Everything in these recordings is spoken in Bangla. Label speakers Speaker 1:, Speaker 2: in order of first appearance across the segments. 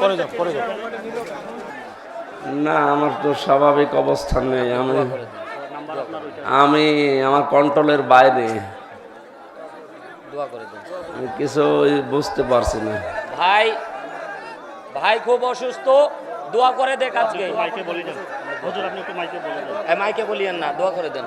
Speaker 1: পরে যাও পরে যাও।
Speaker 2: না আমার তো স্বাভাবিক অবস্থান নেই। আমি আমি আমার কন্ট্রোলের বাইরে।
Speaker 3: দোয়া করে দেন।
Speaker 2: আমি কিছু বুঝতে পারছি না।
Speaker 3: ভাই ভাই খুব অসুস্থ দোয়া করে দেখ আজকে।
Speaker 1: মাইকে বলি যান আপনি একটু মাইকে বলে যান
Speaker 3: মাইকে বলিয়েন না দোয়া করে দেন।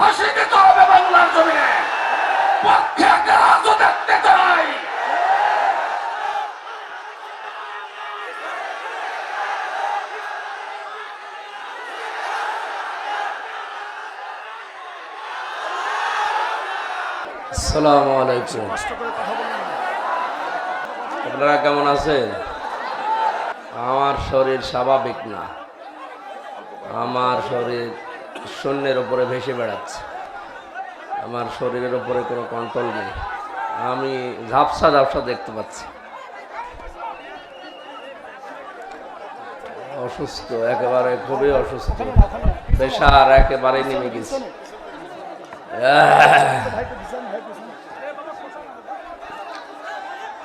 Speaker 4: হাসিনার দিতে হবে বাংলার জমিনে।
Speaker 2: আলাইকুম। আপনারা কেমন আছেন? আমার শরীর স্বাভাবিক না। আমার শরীর শূন্যের উপরে ভেসে বেড়াচ্ছে আমার শরীরের উপরে কোনো কন্ট্রোল নেই আমি ঝাপসা ঝাপসা দেখতে পাচ্ছি অসুস্থ একেবারে খুবই অসুস্থ প্রেশার একেবারে নেমে গেছে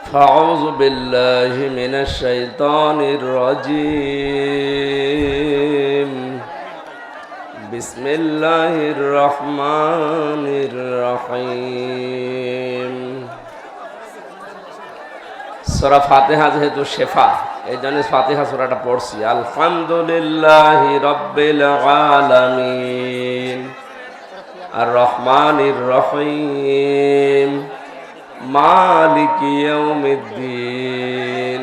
Speaker 2: فأعوذ بالله من الشيطان الرجيم بسم الله الرحمن الرحيم সূরা ফাতিহা যেহেতু শেফা এই জন্য ফাতিহা সূরাটা পড়ছি আলহামদুলিল্লাহি রাব্বিল আলামিন আর রহমানির রহিম مالك يوم الدين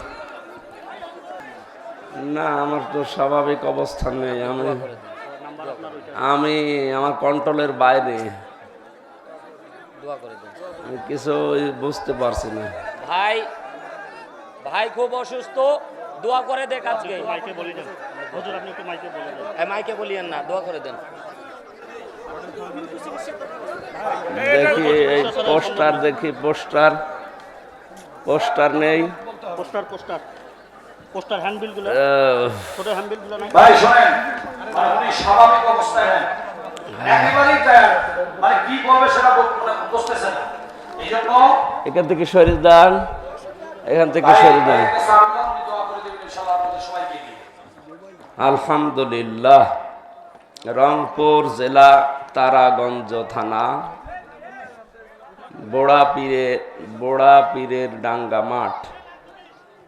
Speaker 2: না আমার তো স্বাভাবিক অবস্থান নেই আমি আমি আমার কন্ট্রোলের বাইরে।
Speaker 3: দোয়া
Speaker 2: আমি কিছু বুঝতে পারছি না।
Speaker 3: ভাই ভাই খুব অসুস্থ দোয়া করে দেখ আজকে।
Speaker 1: মাইকে বলে যান হুজুর আপনি একটু মাইকে বলে যান
Speaker 3: এ, মাইকে বলিয়েন না দোয়া করে দেন।
Speaker 2: দেখি এই পোস্টার দেখি পোস্টার। পোস্টার নেই।
Speaker 1: Poster poster. পোস্টার হ্যান্ডবিলগুলো
Speaker 2: আহ,
Speaker 1: ছোট হ্যান্ডবিলগুলো নাই?
Speaker 4: ভাই শোনেন। মানে উনি স্বাভাবিক অবস্থায় নেন একেবারেই তৈরি মানে কি করবে সেটা মানে বুঝতেছে না। এই
Speaker 2: এখান থেকে শরীর দান এখান থেকে শরীর দান
Speaker 4: ভাইয়ের কাছে আবেদন, উনি দোয়া করে দেবেন ইনশাআল্লাহ আপনাদের সবাইকে নিয়ে।
Speaker 2: আলহামদুলিল্লাহ। রংপুর জেলা তারাগঞ্জ থানা বোড়া পীরে বোড়া পীরের ডাঙ্গা মাঠ।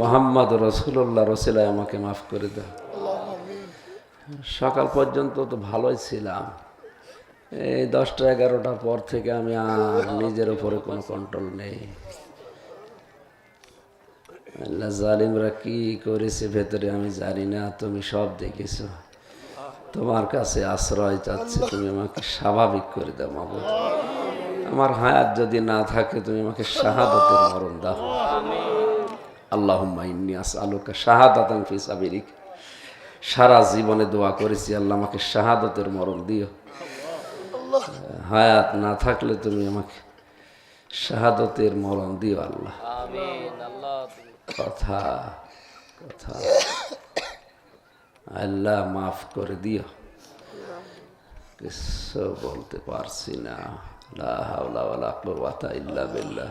Speaker 2: মোহাম্মদ রসুল্লাহ রসিলায় আমাকে মাফ করে দাও সকাল পর্যন্ত তো ভালোই ছিলাম। এই দশটা এগারোটার পর থেকে আমি আর নিজের উপরে কোনো কন্ট্রোল নেই। আল্লাহ জালিমরা কি করেছে ভেতরে আমি জানি না, তুমি সব দেখেছ। তোমার কাছে আশ্রয় চাচ্ছে, তুমি আমাকে স্বাভাবিক করে দাও মাবুদ আমার হায়াত যদি না থাকে, তুমি আমাকে শাহাদতের মরণ দাও। আল্লাহ ইন্নি আলুকা শাহাদাতান ফি সাবিরিক সারা জীবনে দোয়া করেছি, আল্লাহ আমাকে শাহাদতের মরণ দিও। হায়াত না থাকলে তুমি আমাকে শাহাদতের মরণ দিও আল্লাহ। কথা কথা। আল্লাহ মাফ করে দিও। কিছু বলতে পারছি না। লা হাওলা ওয়ালা কুওয়াতা ইল্লা বিল্লাহ।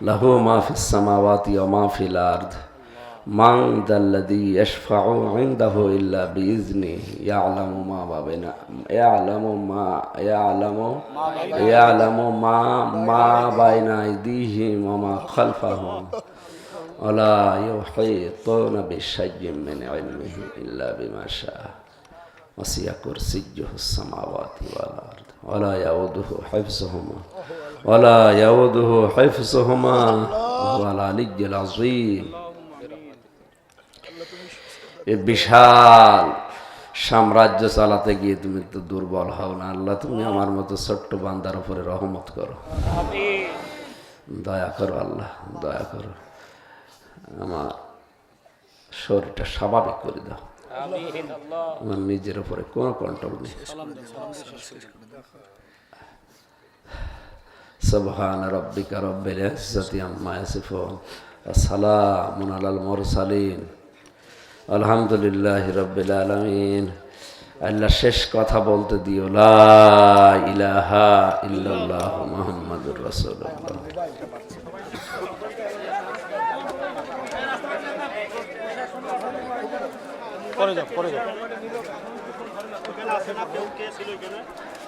Speaker 2: له ما في السماوات وما في الأرض. من ذا الذي يشفع عنده إلا بإذنه يعلم ما بين يعلم ما يعلم يعلم ما ما بين أيديهم وما خلفهم. ولا يحيطون بشيء من علمه إلا بما شاء. وسيا كرسيه السماوات والأرض. ولا يؤده حفظهما. ওয়ালা ইয়াউদুহু হিফযুহুমা ওয়াল আলিয়্যুল আযীম বিশাল সাম্রাজ্য চালাতে গিয়ে তুমি তো দুর্বল হও না আল্লাহ তুমি আমার মতো ছোট্ট বান্দার উপরে রহমত করো। দয়া করো আল্লাহ দয়া করো। আমার শরীরটা স্বাভাবিক করে দাও। আমার নিজের উপরে কোনো কন্ট্রোল নেই। سبحان ربك رب العزة عما يصفون وسلام على المرسلين الحمد لله رب العالمين আল্লাহ শেষ কথা বলতে দিও লা ইলাহা ইল্লাল্লাহ মুহাম্মাদুর রাসূলুল্লাহ
Speaker 1: পরে যাও পরে যাও